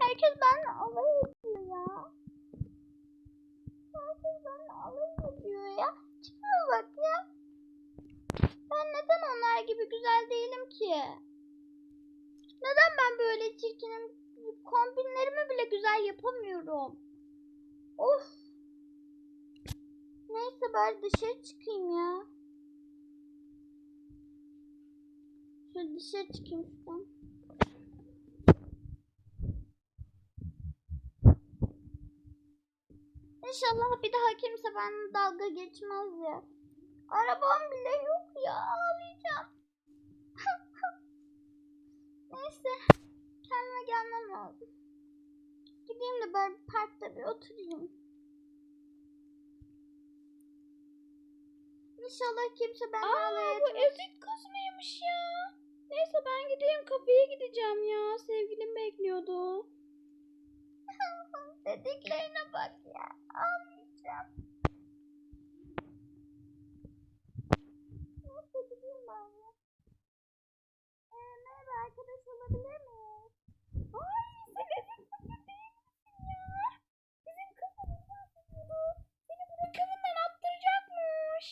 Herkes benimle alay ediyor ya. Herkes benimle alay ediyor ya. Tipime bak ya. Ben neden onlar gibi güzel değilim ki? Neden ben böyle çirkinim? Kombinlerimi bile güzel yapamıyorum. Of. Neyse bari dışarı çıkayım ya. Şöyle dışarı çıkayım şuradan. İnşallah bir daha kimse benimle dalga geçmez ya. Arabam bile yok ya ağlayacağım. Neyse kendime gelmem lazım. Gideyim de böyle parkta bir oturayım. İnşallah kimse beni alay Aa bu etmez. ezik kız mıymış ya? Neyse ben gideyim kafeye gideceğim ya. Sevgilim bekliyordu. Dediklerine bak ya. Ağlayacağım. Neyse gideyim ben ya. Ee, merhaba arkadaş olabilir miyiz? Ay sen ezik fakir değil misin ya? Bizim kızımız bahsediyordu. Seni bırakımından attıracakmış.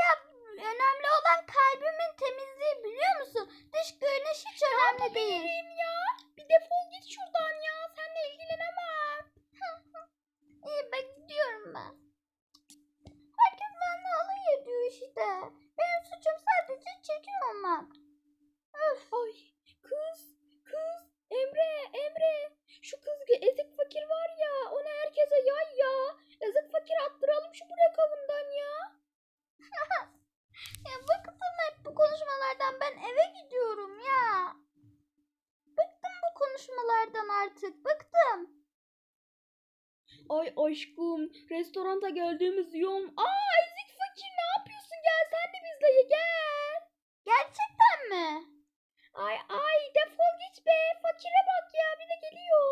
ya önemli olan kalbimin temizliği biliyor musun? Dış görünüş hiç önemli değil. Benim ya. Bir defol git şuradan ya. Seninle ilgilenemem. İyi ben gidiyorum ben. Herkes benimle alay ediyor işte. Benim suçum sadece çirkin olmak. Öf. Ay kız kız Emre Emre şu kız ezik fakir var ya onu herkese yay ya. Ezik fakir attıralım şu bırakımından ya. Ya bıktım hep bu konuşmalardan. Ben eve gidiyorum ya. Bıktım bu konuşmalardan artık. Bıktım. Ay aşkım restoranta geldiğimiz yol. Aa ezik fakir ne yapıyorsun gel sen de bizle ye gel. Gerçekten mi? Ay ay defol git be fakire bak ya bir de geliyor.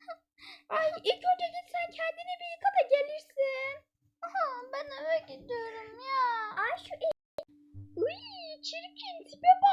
ay ilk önce git sen kendini bir yıka da gelirsin. Aha, ben eve gidiyorum ya. Ay şu e- Uy çirkin tipe bak.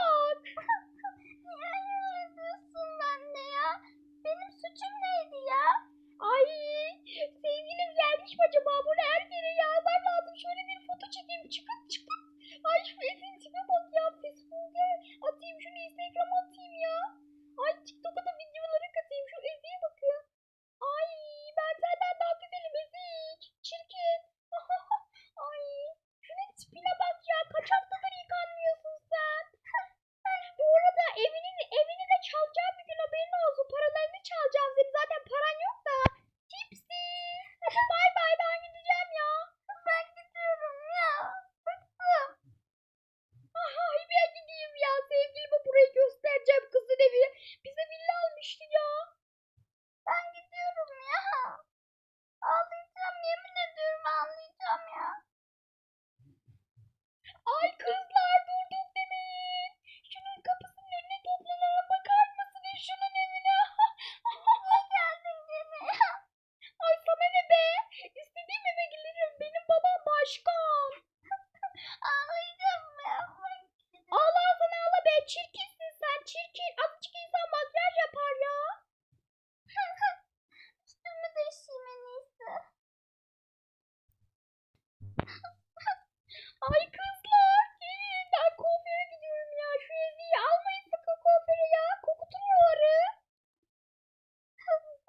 Ay kızlar gelin ben kuaföre gidiyorum ya. Şu eziği almayın sakın kuaföre ya. Kokutur oraları.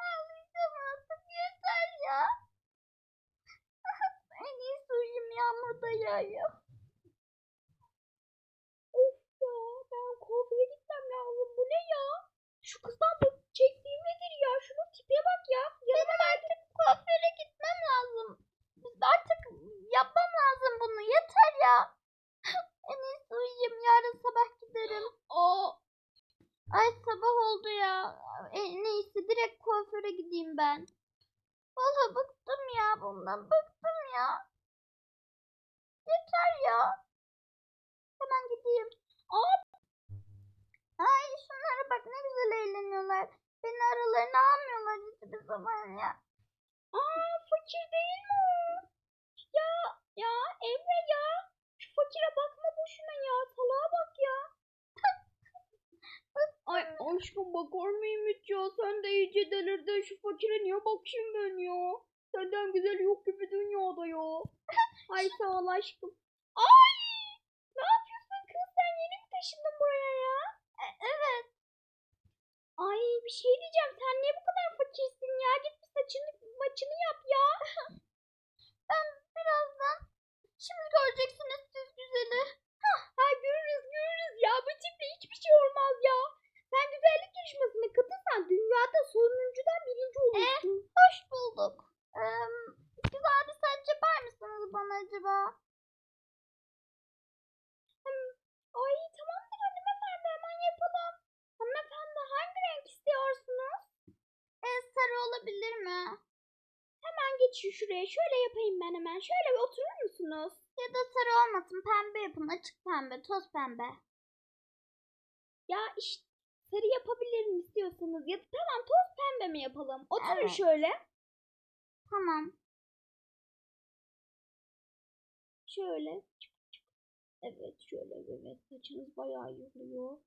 Ağlayacağım artık yeter ya. en iyisi uyuyayım yağmurda yağıyor. Of ya ben kuaföre gitmem lazım. Bu ne ya? Şu kızdan bu çektiğim nedir ya? Şunun tipe bak ya. Benim artık kuaföre gitmem lazım. Artık yapmam lazım bunu yeter ya. en iyisi uyuyayım yarın sabah giderim. Aa, Ay sabah oldu ya. En iyisi kuaföre gideyim ben. Vallahi bıktım ya bundan. Bıktım ya. Yeter ya. Hemen gideyim. Aa, Ay şunlara bak ne güzel eğleniyorlar. Beni aralarına almıyorlar hiçbir zaman ya. aa fakir değil mi? Ya ya Emre ya. Şu fakire bakma boşuna ya. Salağa bak ya. Aşkım bakar mıyım hiç ya? Sen de iyice delirdin. Şu fakire niye bakayım ben ya? Senden güzel yok gibi dünyada ya. Ay sağ ol aşkım. Ay! Ne yapıyorsun kız? Sen yeni mi taşındın buraya ya? E, evet. Ay bir şey diyeceğim. Sen niye bu kadar fakirsin ya? Git bir saçını maçını yap ya. Ben birazdan şimdi göreceksiniz siz güzeli. Ha görürüz görürüz ya. Bu tiple hiçbir şey olmaz ya. Sen güzellik yarışmasına katılsan dünyada sonuncudan birinci olursun. Hoş bulduk. Ee, güzel bir saç yapar mısınız bana acaba? Ay tamamdır hanımefendi hemen yapalım. Hanımefendi hangi renk istiyorsunuz? Ee, sarı olabilir mi? Hemen geçin şuraya. Şöyle yapayım ben hemen. Şöyle bir oturur musunuz? Ya da sarı olmasın pembe yapın açık pembe toz pembe. Ya işte sarı yapabilirim istiyorsanız. Ya tamam toz pembe mi yapalım? Oturun Evet. şöyle. Tamam. Şöyle. Evet şöyle evet. Saçınız bayağı yoluyor.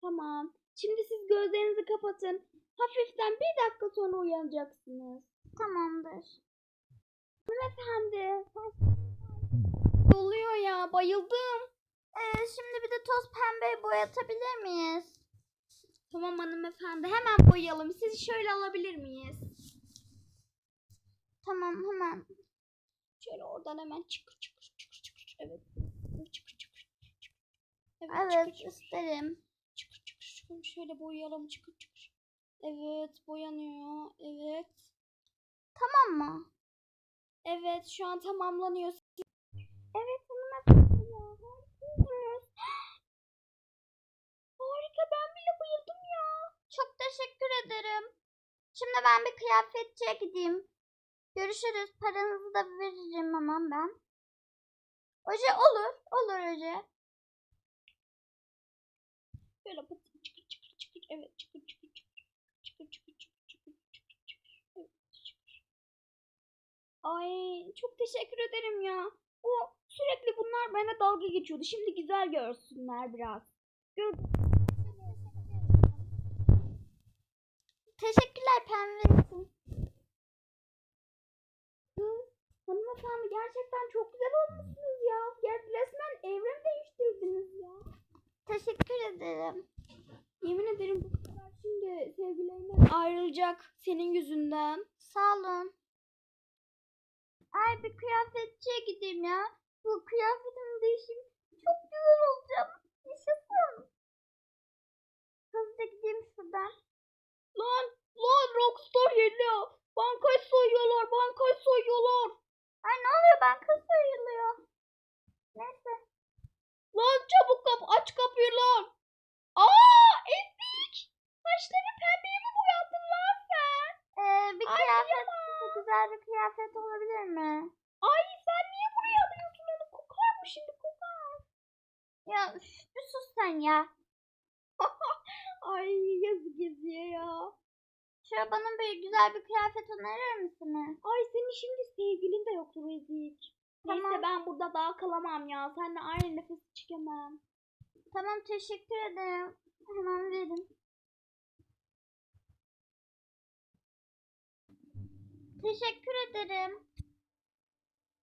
Tamam. Şimdi siz gözlerinizi kapatın. Hafiften bir dakika sonra uyanacaksınız. Tamamdır. Hanımefendi. Oluyor ya bayıldım. Ee, şimdi bir de toz pembe boyatabilir miyiz? Tamam hanımefendi hemen boyayalım. Sizi şöyle alabilir miyiz? Tamam hemen. Şöyle oradan hemen çıkır çıkır çıkır çıkır. Evet. Çıkır çıkır. çıkır. Evet, Evet çıkır isterim. Çıkır çıkır çıkır. Şöyle boyayalım çıkır çıkır. Evet boyanıyor. Evet. Tamam mı? Evet şu an tamamlanıyor. Evet hanımefendi ya. harikasınız. Harika ben bile bayıldım ya. Çok teşekkür ederim. Şimdi ben bir kıyafetçiye gideyim. Görüşürüz. Paranızı da veririm hemen ben. Oje olur. Olur oje. Böyle patın çıkır çıkır çıkır. Evet çıkır çıkır çıkır. Çıkır çıkır çıkır çıkır çıkır çıkır. Evet çıkır. Ay çok teşekkür ederim ya. O sürekli bunlar bana dalga geçiyordu. Şimdi güzel görsünler biraz. Gör Teşekkürler pembe için. Kız, hanımefendi gerçekten çok güzel olmuşsunuz ya. Gel resmen evren değiştirdiniz ya. Teşekkür ederim. Yemin ederim bu sefer şimdi sevgilerinden ayrılacak senin yüzünden. Sağ olun. Ay bir kıyafetçiye gideyim ya. Bu kıyafetimi değişeyim. Çok güzel olacağım. Yaşasın. Hızlıca gideyim şuradan. Lan lan Rockstar geliyor. Bankayı soyuyorlar bankayı soyuyorlar. Ay ne oluyor ben kız sayılıyor. Neyse. Lan çabuk kap aç kapıyı lan. Aa ezik. Saçları pembeye mi boyadın lan sen? Ee, bir Ay, kıyafet, ya. güzel bir kıyafet olabilir mi? Ay sen niye buraya alıyorsun onu kokar mı şimdi kokar. Ya bir sus sen ya. Ay yazık yazıyor ya. Şöyle bana bir güzel bir kıyafet önerir misiniz? Ay senin şimdi sevgilin de yoktur ezik. Neyse Tamam. ben burada daha kalamam ya. Seninle aynı nefes çekemem. Tamam teşekkür ederim. Hemen verin. Teşekkür ederim.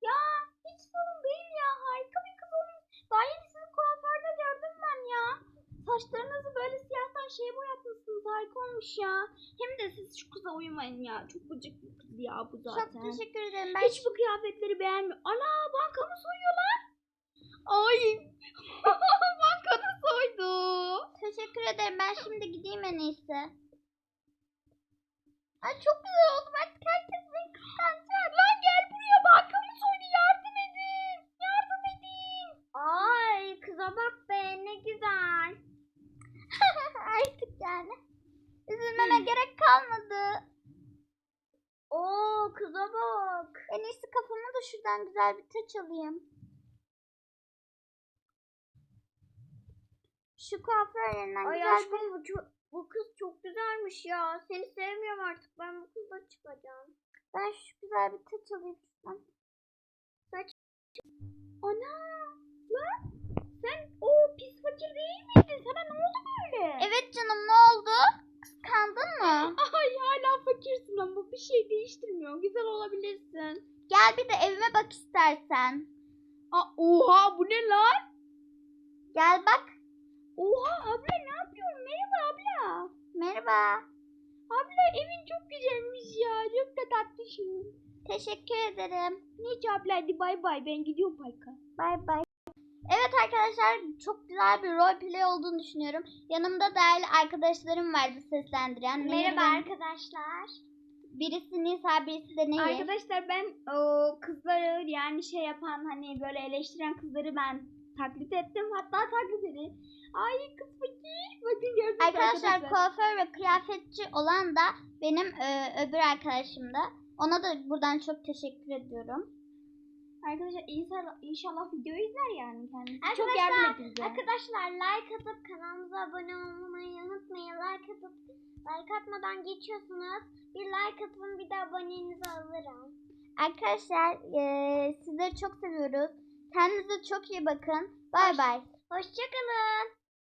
Ya hiç sorun değil ya. Harika bir kız olmuş. Daha yeni sizi kuaförde gördüm ben ya. Saçlarınızı böyle siyahtan şey boyatmışsınız. Harika olmuş ya. Hem de siz şu kıza uyumayın ya. Çok gıcık bir kız ya bu zaten. Çok teşekkür ederim. Ben Hiç bu kıyafetleri beğenmiyor. Ana banka mı soyuyorlar? Ay bankada soydu. teşekkür ederim. Ben şimdi gideyim en iyisi. Ay çok güzel oldu. Artık herkes beni kıskanacak. Lan gel buraya banka mı soydu yardım edin. Yardım edin. Ay kıza bak be ne güzel. Artık yani. Üzülmeme gerek kalmadı. Oo kıza bak. En iyisi kafama da şuradan güzel bir taç alayım. Şu kuaför yerinden Ay güzel aşkım bir... bu, çok- bu kız çok güzelmiş ya. Seni sevmiyorum artık. Ben bu kızla çıkacağım. Ben şu güzel bir taç alayım şuradan. Ana lan sen o pis fakir değil miydin? Sana ne oldu böyle? Evet canım ne oldu? Kıskandın mı? Ay hala fakirsin ama bir şey değiştirmiyor. Güzel olabilirsin. Gel bir de evime bak istersen. Aa, oha bu ne lan? Gel bak. Oha abla ne yapıyorsun? Merhaba abla. Merhaba. Abla evin çok güzelmiş ya. Çok da tatlısın. Teşekkür ederim. Niye abla hadi bay bay ben gidiyorum parka. Bay bay. Evet arkadaşlar çok güzel bir roleplay olduğunu düşünüyorum. Yanımda değerli arkadaşlarım var bir seslendiren. Merhaba Nehir arkadaşlar. Birisi Nisa, birisi de Nehir. Arkadaşlar ben o kızları yani şey yapan hani böyle eleştiren kızları ben taklit ettim. Hatta taklit edin. Ay kız fakir. Bakın gördünüz mü Arkadaşlar kuaför ve kıyafetçi olan da benim e, öbür arkadaşım da. Ona da buradan çok teşekkür ediyorum. Arkadaşlar inşallah, inşallah videoyu izler yani kendisi. Arkadaşlar, Çok yardım etti bize. Arkadaşlar like atıp kanalımıza abone olmayı unutmayın. Like atıp like atmadan geçiyorsunuz. Bir like atın bir de abonenizi alırım. Arkadaşlar e, sizleri çok seviyoruz. Kendinize çok iyi bakın. Bay bay. Hoşçakalın.